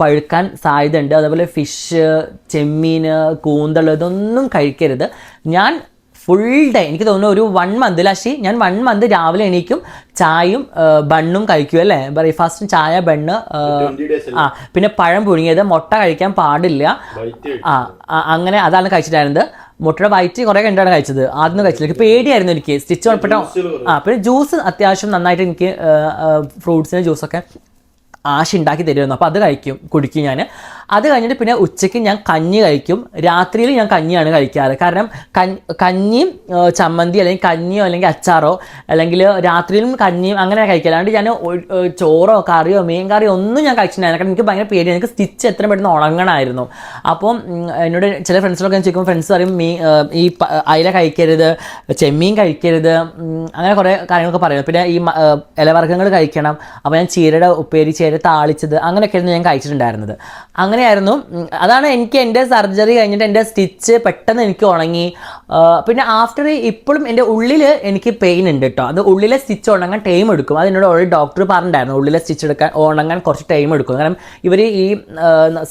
പഴുക്കാൻ സാധ്യതയുണ്ട്. അതേപോലെ ഫിഷ് ചെമ്മീൻ കൂന്തൾ ഇതൊന്നും കഴിക്കരുത്. ഞാൻ ഫുൾ ഡേ എനിക്ക് തോന്നുന്നു ഒരു വൺ മന്ത് ലാശി ഞാൻ വൺ മന്ത് രാവിലെ എണീക്കും ചായയും ബണ്ണും കഴിക്കും അല്ലേ? ബ്രേക്ക്ഫാസ്റ്റും ചായ ബണ്ണ് ആ പിന്നെ പഴം പുഴുങ്ങിയത് മുട്ട കഴിക്കാൻ പാടില്ല. ആ ആ, അങ്ങനെ അതാണ് കഴിച്ചിട്ടായിരുന്നത്. മുട്ടയുടെ വയറ്റ് കുറേ കണ്ടാണ് കഴിച്ചത്. ആദ്യം കഴിച്ചില്ല. എനിക്ക് പേടിയായിരുന്നു എനിക്ക്. സ്റ്റിച്ച് ഉൾപ്പെട്ട ആ പിന്നെ ജ്യൂസ് അത്യാവശ്യം നന്നായിട്ട് എനിക്ക് ഫ്രൂട്ട്സിന്റെ ജ്യൂസൊക്കെ ആശ ഉണ്ടാക്കി തരുമായിരുന്നു. അപ്പോൾ അത് കഴിക്കും കുടിക്കും ഞാൻ അത് കഴിഞ്ഞിട്ട് പിന്നെ ഉച്ചയ്ക്ക് ഞാൻ കഞ്ഞി കഴിക്കും. രാത്രിയിൽ ഞാൻ കഞ്ഞിയാണ് കഴിക്കാറ്. കാരണം കഞ്ഞി കഞ്ഞിയും ചമ്മന്തി അല്ലെങ്കിൽ കഞ്ഞിയോ അല്ലെങ്കിൽ അച്ചാറോ അല്ലെങ്കിൽ രാത്രിയിലും കഞ്ഞിയും അങ്ങനെ കഴിക്കുക ഞാൻ ചോറോ കറിയോ മീൻ കറിയോ ഒന്നും ഞാൻ കഴിച്ചിട്ടുണ്ടായിരുന്നു കാരണം എനിക്ക് ഭയങ്കര പേടി എനിക്ക് സ്റ്റിച്ച് എത്ര പെട്ടെന്ന് ഉണങ്ങണമായിരുന്നു. അപ്പോൾ എന്നോട് ചില ഫ്രണ്ട്സിനൊക്കെ ഞാൻ ചോദിക്കും ഫ്രണ്ട്സ് പറയും മീ ഈ അയില കഴിക്കരുത് ചെമ്മീൻ കഴിക്കരുത് അങ്ങനെ കുറേ കാര്യങ്ങളൊക്കെ പറയുന്നു പിന്നെ ഈ ഇലവർഗങ്ങൾ കഴിക്കണം. അപ്പോൾ ഞാൻ ചീരയുടെ ഉപ്പേരി ചീര താളിച്ചത് അങ്ങനെയൊക്കെയായിരുന്നു ഞാൻ കഴിച്ചിട്ടുണ്ടായിരുന്നത്. അങ്ങനെയായിരുന്നു. അതാണ് എനിക്ക് എന്റെ സർജറി കഴിഞ്ഞിട്ട് എന്റെ സ്റ്റിച്ച് പെട്ടെന്ന് എനിക്ക് ഉണങ്ങി. പിന്നെ ആഫ്റ്റർ ഇപ്പോഴും എന്റെ ഉള്ളിൽ എനിക്ക് പെയിൻ ഉണ്ട് കേട്ടോ. അത് ഉള്ളിലെ സ്റ്റിച്ച് ഉണങ്ങാൻ ടൈം എടുക്കും. അത് എന്നോട് ഓൾറെഡി ഡോക്ടർ പറഞ്ഞിട്ടുണ്ടായിരുന്നു. ഉള്ളിലെ സ്റ്റിച്ച് എടുക്കാൻ ഉണങ്ങാൻ കുറച്ച് ടൈം എടുക്കും. കാരണം ഇവർ ഈ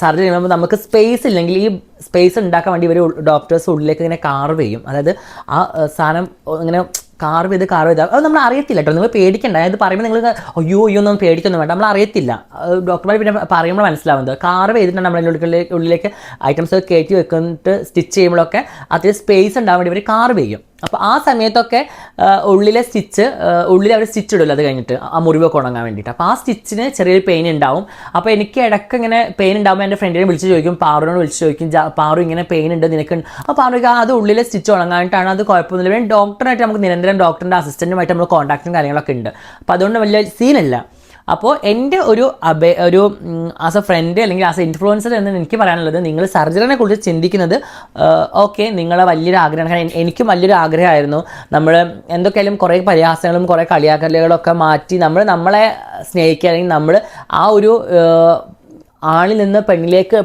സർജറി ചെയ്യുമ്പോൾ നമുക്ക് സ്പേസ് ഇല്ലെങ്കിൽ ഈ സ്പേസ് ഉണ്ടാക്കാൻ വേണ്ടി ഇവർ ഡോക്ടേഴ്സ് ഉള്ളിലേക്ക് ഇങ്ങനെ കാർവ് ചെയ്യും. അതായത് ആ സാധനം ഇങ്ങനെ കാർവ് ചെയ്ത് കാർവ് ചെയ്ത് അത് നമ്മൾ അറിയത്തില്ല കേട്ടോ. നിങ്ങൾ പേടിക്കണ്ട. അതായത് പറയുമ്പോൾ നിങ്ങൾ അയ്യോ അയ്യോ ഒന്നും പേടിക്കൊന്നും വേണ്ട. നമ്മൾ അറിയത്തില്ല. ഡോക്ടർമാർ പിന്നെ പറയുമ്പോൾ മനസ്സിലാവുന്നത്. കാർവ് ചെയ്തിട്ടാണ് നമ്മൾ ഉള്ളിലേക്ക് ഉള്ളിലേക്ക് ഐറ്റംസ് കയറ്റി വെക്കുന്നിട്ട് സ്റ്റിച്ച് ചെയ്യുമ്പോഴൊക്കെ അത്യാവശ്യം സ്പേസ് ഉണ്ടാവേണ്ടി വേണ്ടി ഇവർ കാർവ് ചെയ്യും അപ്പോൾ ആ സമയത്തൊക്കെ ഉള്ളിലെ സ്റ്റിച്ച് ഉള്ളിൽ അവർ സ്റ്റിച്ച് ഇടില്ല അത് കഴിഞ്ഞിട്ട് ആ മുറിവൊക്കെ ഉണങ്ങാൻ വേണ്ടിയിട്ട്. അപ്പോൾ ആ സ്റ്റിച്ചിന് ചെറിയൊരു പെയിൻ ഉണ്ടാവും. അപ്പോൾ എനിക്ക് ഇടയ്ക്ക് ഇങ്ങനെ പെയിൻ ഉണ്ടാകുമ്പോൾ എന്റെ ഫ്രണ്ടിനെ വിളിച്ച് ചോദിക്കും പാറുവിനോട് വിളിച്ച് ചോദിക്കും പാറു ഇങ്ങനെ പെയിൻ ഉണ്ട് നിനക്ക്? അപ്പോൾ പാറുക്ക് അത് ഉള്ളിലെ സ്റ്റിച്ച് ഉണങ്ങാനായിട്ടാണ് അത് കുഴപ്പമൊന്നുമില്ല. പിന്നെ ഡോക്ടറായിട്ട് നമുക്ക് നിരന്തരം ഡോക്ടറിന്റെ അസിസ്റ്റന്റുമായിട്ട് നമ്മൾ കോൺടാക്റ്റും കാര്യങ്ങളൊക്കെ ഉണ്ട്. അപ്പോൾ അതുകൊണ്ട് വലിയ സീനല്ല അപ്പോൾ എന്റെ ഒരു അബേ ഒരു ആസ് എ ഫ്രണ്ട് അല്ലെങ്കിൽ ആസ് എ ഇൻഫ്ലുവൻസർ എന്ന് എനിക്ക് പറയാനുള്ളത് നിങ്ങൾ സർജറിനെ കുറിച്ച് ചിന്തിക്കുന്നത് ഓക്കെ നിങ്ങളെ വലിയൊരു ആഗ്രഹമാണ്. കാരണം എനിക്കും വലിയൊരു ആഗ്രഹമായിരുന്നു. നമ്മൾ എന്തൊക്കെയായാലും കുറേ പരിഹാസങ്ങളും കുറേ കളിയാക്കലുകളൊക്കെ മാറ്റി നമ്മൾ നമ്മളെ സ്നേഹിക്കുക അല്ലെങ്കിൽ നമ്മൾ ആ ഒരു ആണിൽ നിന്ന് പെണ്ണിലേക്ക്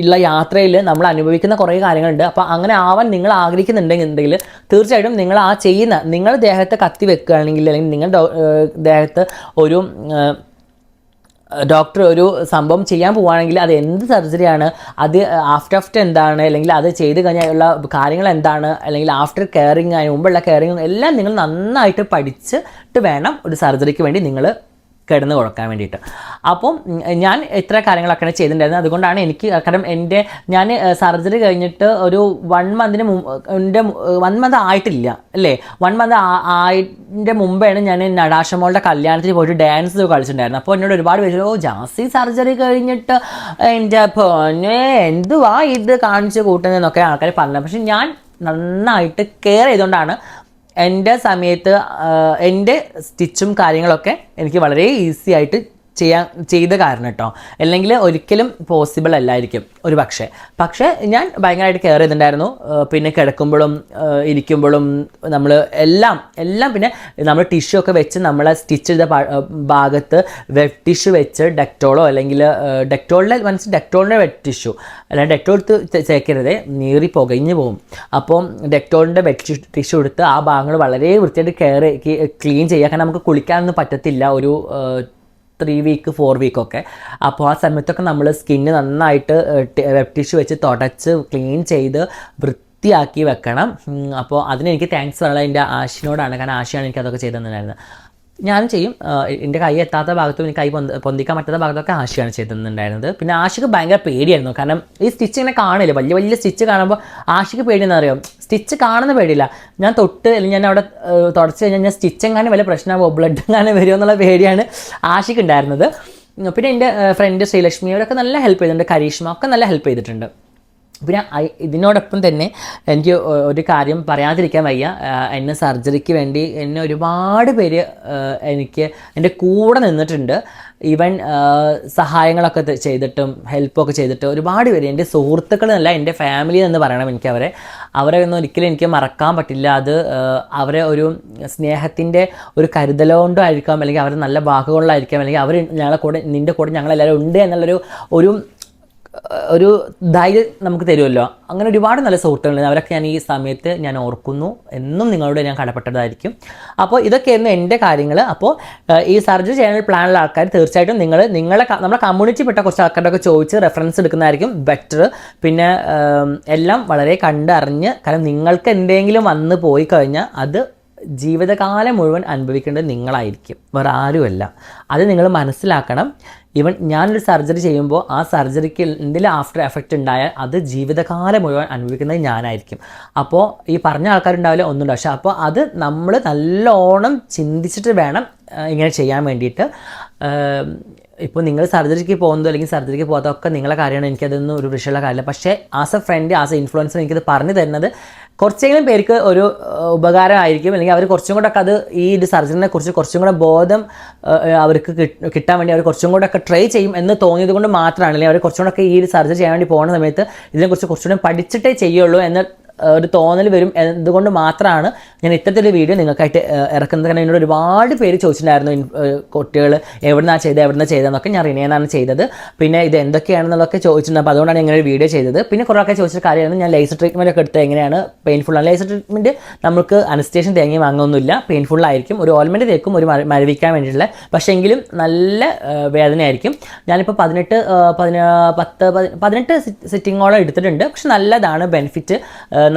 ഉള്ള യാത്രയിൽ നമ്മൾ അനുഭവിക്കുന്ന കുറേ കാര്യങ്ങളുണ്ട്. അപ്പോൾ അങ്ങനെ ആവാൻ നിങ്ങൾ ആഗ്രഹിക്കുന്നുണ്ടെങ്കിൽ തീർച്ചയായിട്ടും നിങ്ങൾ ആ ചെയ്യുന്ന നിങ്ങൾ ദേഹത്തെ കത്തി വെക്കുകയാണെങ്കിൽ അല്ലെങ്കിൽ നിങ്ങൾ ദേഹത്ത് ഒരു ഡോക്ടർ ഒരു സംഭവം ചെയ്യാൻ പോവുകയാണെങ്കിൽ അത് എന്ത് സർജറിയാണ് അത് ആഫ്റ്റർ ആഫ്റ്റർ എന്താണ് അല്ലെങ്കിൽ അത് ചെയ്ത് കഴിഞ്ഞാലുള്ള കാര്യങ്ങൾ എന്താണ് അല്ലെങ്കിൽ ആഫ്റ്റർ കെയറിങ് അതിന് മുമ്പുള്ള കെയറിങ് എല്ലാം നിങ്ങൾ നന്നായിട്ട് പഠിച്ചിട്ട് വേണം ഒരു സർജറിക്ക് വേണ്ടി നിങ്ങൾ കിടന്ന് കൊടുക്കാൻ വേണ്ടിയിട്ട്. അപ്പം ഞാൻ ഇത്ര കാര്യങ്ങളൊക്കെയാണ് ചെയ്തിട്ടുണ്ടായിരുന്നത്. അതുകൊണ്ടാണ് എനിക്ക് കാരണം എന്റെ ഞാൻ സർജറി കഴിഞ്ഞിട്ട് ഒരു വൺ മന്തിന് എന്റെ വൺ മന്ത് ആയിട്ടില്ല അല്ലേ? വൺ മന്ത് ആയിന്റെ മുമ്പാണ് ഞാൻ നടാശമോളുടെ കല്യാണത്തിന് പോയിട്ട് ഡാൻസ് കളിച്ചിട്ടുണ്ടായിരുന്നു അപ്പോൾ എന്നോട് ഒരുപാട് പേര് ഓ ജാസി സർജറി കഴിഞ്ഞിട്ട് എന്റെ എന്തുവാ ഇത് കാണിച്ച് കൂട്ടുന്നതെന്നൊക്കെ ആൾക്കാർ പറഞ്ഞു പക്ഷെ ഞാൻ നന്നായിട്ട് കെയർ ചെയ്തുകൊണ്ടാണ് എന്റെ സമയത്ത് എന്റെ സ്റ്റിച്ചും കാര്യങ്ങളൊക്കെ എനിക്ക് വളരെ ഈസി ആയിട്ട് ചെയ്യാൻ ചെയ്ത കാരണം കേട്ടോ. അല്ലെങ്കിൽ ഒരിക്കലും പോസിബിൾ അല്ലായിരിക്കും. ഒരു പക്ഷേ. പക്ഷേ ഞാൻ ഭയങ്കരമായിട്ട് കെയർ ചെയ്തിട്ടുണ്ടായിരുന്നു. പിന്നെ കിടക്കുമ്പോഴും ഇരിക്കുമ്പോഴും നമ്മൾ എല്ലാം എല്ലാം പിന്നെ നമ്മൾ ടിഷ്യൂ ഒക്കെ വെച്ച് നമ്മൾ സ്റ്റിച്ച് ചെയ്ത ഭാഗത്ത് വെറ്റ് ടിഷ്യൂ വെച്ച് ഡെക്ടോളോ അല്ലെങ്കിൽ ഡെക്ടോളിന്റെ മനസ്സിൽ ഡെക്ടോളിന്റെ വെറ്റ് ടിഷ്യൂ അല്ലാണ്ട് ഡെക്ടോൾ എടുത്ത് ചേക്കരുതേ. നീറി പുകഞ്ഞു പോകും. അപ്പോൾ ഡെക്ടോളിന്റെ വെറ്റ് ടിഷ്യൂ എടുത്ത് ആ ഭാഗങ്ങൾ വളരെ വൃത്തിയായിട്ട് കെയർ ക്ലീൻ ചെയ്യുക കാരണം നമുക്ക് കുളിക്കാനൊന്നും പറ്റത്തില്ല. ഒരു ത്രീ വീക്ക് ഫോർ വീക്കൊക്കെ അപ്പോൾ ആ സമയത്തൊക്കെ നമ്മൾ സ്കിന്ന് നന്നായിട്ട് വെബ് ടിഷ്യൂ വെച്ച് തുടച്ച് ക്ലീൻ ചെയ്ത് വൃത്തിയാക്കി വെക്കണം. അപ്പോൾ അതിന് എനിക്ക് താങ്ക്സ് പറയാനുള്ള എന്റെ ആശിനോടാണ്. കാരണം ആശയാണ് എനിക്ക് അതൊക്കെ ചെയ്തു തന്നിട്ടുണ്ടായിരുന്നത്. ഞാനും ചെയ്യും. എന്റെ കൈ എത്താത്ത ഭാഗത്തും എനിക്ക് കൈ പൊന്ത പൊന്തിക്കാൻ പറ്റാത്ത ഭാഗത്തൊക്കെ ആശയാണ് ചെയ്തിട്ടുണ്ടായിരുന്നത്. പിന്നെ ആശയ്ക്ക് ഭയങ്കര പേടിയായിരുന്നു. കാരണം ഈ സ്റ്റിച്ച് ഇങ്ങനെ കാണില്ല. വലിയ വലിയ സ്റ്റിച്ച് കാണുമ്പോൾ ആശയ്ക്ക് പേടിയെന്ന് അറിയാം സ്റ്റിച്ച് കാണുന്ന പേടിയില്ല. ഞാൻ തൊട്ട് അല്ലെങ്കിൽ ഞാൻ അവിടെ തുടച്ച് കഴിഞ്ഞാൽ ഞാൻ സ്റ്റിച്ച് വലിയ പ്രശ്നമാകുമോ ബ്ലഡ് എങ്ങാനും വരുമോ എന്നുള്ള പേടിയാണ് ആശയ്ക്ക് ഉണ്ടായിരുന്നത്. പിന്നെ എന്റെ ഫ്രണ്ട് ശ്രീലക്ഷ്മി അവരൊക്കെ നല്ല ഹെൽപ്പ് ചെയ്തിട്ടുണ്ട്. കരീഷ്മ ഒക്കെ നല്ല ഹെൽപ്പ് ചെയ്തിട്ടുണ്ട്. പിന്നെ ഇതിനോടൊപ്പം തന്നെ എനിക്ക് ഒരു കാര്യം പറയാതിരിക്കാൻ വയ്യ. എന്നെ സർജറിക്ക് വേണ്ടി എന്നെ ഒരുപാട് പേര് എനിക്ക് എന്റെ കൂടെ നിന്നിട്ടുണ്ട്. ഈവൻ സഹായങ്ങളൊക്കെ ചെയ്തിട്ടും ഹെൽപ്പൊക്കെ ചെയ്തിട്ട് ഒരുപാട് പേര് എന്റെ സുഹൃത്തുക്കൾ എന്നല്ല എന്റെ ഫാമിലി എന്ന് പറയണം എനിക്ക് അവരെ അവരെ ഒന്നും ഒരിക്കലും എനിക്ക് മറക്കാൻ പറ്റില്ല. അത് അവരെ ഒരു സ്നേഹത്തിന്റെ ഒരു കരുതല കൊണ്ടും ആയിരിക്കാം അല്ലെങ്കിൽ അവരെ നല്ല വാക്കുകളിലായിരിക്കാം അല്ലെങ്കിൽ അവർ ഞങ്ങളെ കൂടെ നിന്റെ കൂടെ ഞങ്ങളെല്ലാവരും ഉണ്ട് എന്നുള്ളൊരു ഒരു ഒരു ധൈര്യം നമുക്ക് തരുമല്ലോ. അങ്ങനെ ഒരുപാട് നല്ല സുഹൃത്തുക്കളുണ്ട്. അവരൊക്കെ ഞാൻ ഈ സമയത്ത് ഞാൻ ഓർക്കുന്നു. എന്നും നിങ്ങളോട് ഞാൻ കടപ്പെട്ടതായിരിക്കും. അപ്പോൾ ഇതൊക്കെയായിരുന്നു എന്റെ കാര്യങ്ങൾ. അപ്പോൾ ഈ സർജറി ചെയ്യാനുള്ള പ്ലാനുള്ള ആൾക്കാർ തീർച്ചയായിട്ടും നിങ്ങൾ നിങ്ങളെ നമ്മുടെ കമ്മ്യൂണിറ്റി പെട്ട കുറച്ച് ആൾക്കാരൊക്കെ ചോദിച്ച് റെഫറൻസ് എടുക്കുന്നതായിരിക്കും ബെറ്റർ പിന്നെ എല്ലാം വളരെ കണ്ടറിഞ്ഞ് കാരണം നിങ്ങൾക്ക് എന്തെങ്കിലും വന്ന് പോയി കഴിഞ്ഞാൽ അത് ജീവിതകാലം മുഴുവൻ അനുഭവിക്കേണ്ടത് നിങ്ങളായിരിക്കും. വേറെ ആരുമല്ല. അത് നിങ്ങൾ മനസ്സിലാക്കണം. ഈവൻ ഞാനൊരു സർജറി ചെയ്യുമ്പോൾ ആ സർജറിക്ക് എന്തെങ്കിലും ആഫ്റ്റർ എഫക്റ്റ് ഉണ്ടായാൽ അത് ജീവിതകാലം മുഴുവൻ അനുഭവിക്കുന്നത് ഞാനായിരിക്കും. അപ്പോൾ ഈ പറഞ്ഞ ആൾക്കാരുണ്ടാവില്ല ഒന്നും പക്ഷേ അപ്പോൾ അത് നമ്മൾ നല്ലോണം ചിന്തിച്ചിട്ട് വേണം ഇങ്ങനെ ചെയ്യാൻ വേണ്ടിയിട്ട്. ഇപ്പോൾ നിങ്ങൾ സർജറിക്ക് പോകുന്നതോ അല്ലെങ്കിൽ സർജറിക്ക് പോകാതൊക്കെ നിങ്ങളെ കാര്യമാണ്. എനിക്കതൊന്നും ഒരു വിഷയമുള്ള കാര്യമില്ല. പക്ഷേ as a friend as a influencer എനിക്കത് പറഞ്ഞു തരുന്നത് കുറച്ചെങ്കിലും പേർക്ക് ഒരു ഉപകാരമായിരിക്കും. അല്ലെങ്കിൽ അവർ കുറച്ചും കൂടെ അത് ഈ ഒരു സർജറിനെ കുറിച്ച് കുറച്ചും കൂടെ ബോധം അവർക്ക് കിട്ടാൻ വേണ്ടി അവർ കുറച്ചും കൂടെ ഒക്കെ ട്രൈ ചെയ്യും എന്ന് തോന്നിയത് കൊണ്ട് മാത്രമാണ്. അല്ലെങ്കിൽ അവർ കുറച്ചും കൂടെ ഈ ഒരു സർജറി ചെയ്യാൻ വേണ്ടി പോകുന്ന സമയത്ത് ഇതിനെക്കുറിച്ച് കുറച്ചുകൂടെ പഠിച്ചിട്ടേ ചെയ്യുള്ളൂ എന്ന് ഒരു തോന്നൽ വരും എന്തുകൊണ്ട് മാത്രമാണ് ഞാൻ ഇത്തരത്തിലൊരു വീഡിയോ നിങ്ങൾക്കായിട്ട് ഇറക്കുന്നത്. കാരണം എന്നോട് ഒരുപാട് പേര് ചോദിച്ചിട്ടുണ്ടായിരുന്നു കുട്ടികൾ എവിടുന്നാണ് ചെയ്തത് എവിടുന്ന ചെയ്തതെന്നൊക്കെ ഞാൻ റിനേന്നാണ് ചെയ്തത്. പിന്നെ ഇത് എന്തൊക്കെയാണെന്നുള്ളതൊക്കെ ചോദിച്ചിട്ടുണ്ട്. അപ്പോൾ അതുകൊണ്ടാണ് ഇങ്ങനെ ഒരു വീഡിയോ ചെയ്തത്. പിന്നെ കുറേ ആൾക്കാർ ചോദിച്ച കാര്യമാണ് ഞാൻ ലേസർ ട്രീറ്റ്മെന്റ് ഒക്കെ എടുത്തത് എങ്ങനെയാണ്? പെയിൻഫുൾ ആണ്. ലേസർ ട്രീറ്റ്മെന്റ് നമുക്ക് അനസ്റ്റേഷൻ തേങ്ങി വാങ്ങുന്നില്ല പെയിൻഫുൾ ആയിരിക്കും. ഒരു ഓൾമെന്റ് തേക്കും ഒരു മര- മരവിക്കാൻ വേണ്ടിയിട്ടുള്ള. പക്ഷേ എങ്കിലും നല്ല വേദനയായിരിക്കും. ഞാനിപ്പോൾ പതിനെട്ട് പതിന പത്ത് പതി- പതിനെട്ട് സിറ്റിങ്ങോളം എടുത്തിട്ടുണ്ട്. പക്ഷെ നല്ലതാണ് ബെനിഫിറ്റ്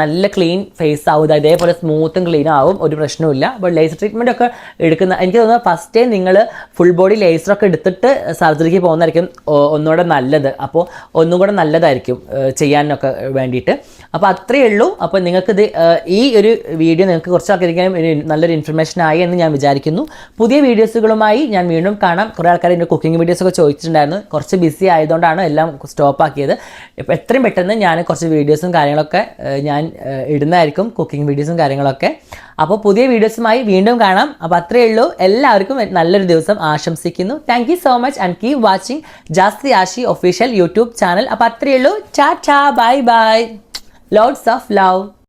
നല്ല ക്ലീൻ ഫേസ് ആവും. അതേപോലെ സ്മൂത്തും ക്ലീൻ ആവും. ഒരു പ്രശ്നവുമില്ല. അപ്പോൾ ലേസർ ട്രീറ്റ്മെന്റ് ഒക്കെ എടുക്കുന്ന എനിക്ക് തോന്നുന്നത് ഫസ്റ്റ് ടൈം നിങ്ങൾ ഫുൾ ബോഡി ലേസറൊക്കെ എടുത്തിട്ട് സർജറിക്ക് പോകുന്നതായിരിക്കും ഒന്നുകൂടെ നല്ലത്. അപ്പോൾ ഒന്നും കൂടെ നല്ലതായിരിക്കും ചെയ്യാനൊക്കെ വേണ്ടിയിട്ട്. അപ്പോൾ അത്രയേ ഉള്ളൂ. അപ്പോൾ നിങ്ങൾക്കിത് ഈ ഒരു വീഡിയോ നിങ്ങൾക്ക് കുറച്ച് ആൾക്കാരിക്കാനും നല്ലൊരു ഇൻഫർമേഷൻ ആയി എന്ന് ഞാൻ വിചാരിക്കുന്നു. പുതിയ വീഡിയോസുകളുമായി ഞാൻ വീണ്ടും കാണാം. കുറേ ആൾക്കാർ എന്റെ കുക്കിംഗ് വീഡിയോസൊക്കെ ചോദിച്ചിട്ടുണ്ടായിരുന്നു. കുറച്ച് ബിസി ആയതുകൊണ്ടാണ് എല്ലാം സ്റ്റോപ്പ് ആക്കിയത്. ഇപ്പോൾ എത്രയും പെട്ടെന്ന് ഞാൻ കുറച്ച് വീഡിയോസും കാര്യങ്ങളൊക്കെ ഞാൻ ഇടുന്നതായിരിക്കും കുക്കിംഗ് വീഡിയോസും കാര്യങ്ങളൊക്കെ. അപ്പോൾ പുതിയ വീഡിയോസുമായി വീണ്ടും കാണാം. അപ്പോൾ അത്രയേ ഉള്ളൂ. എല്ലാവർക്കും നല്ലൊരു ദിവസം ആശംസിക്കുന്നു. Thank you so much and keep watching Jasthi Ashi official YouTube channel അപ്പോൾ അത്രയേ ഉള്ളൂ. ചാ ചാ bye bye lots of love.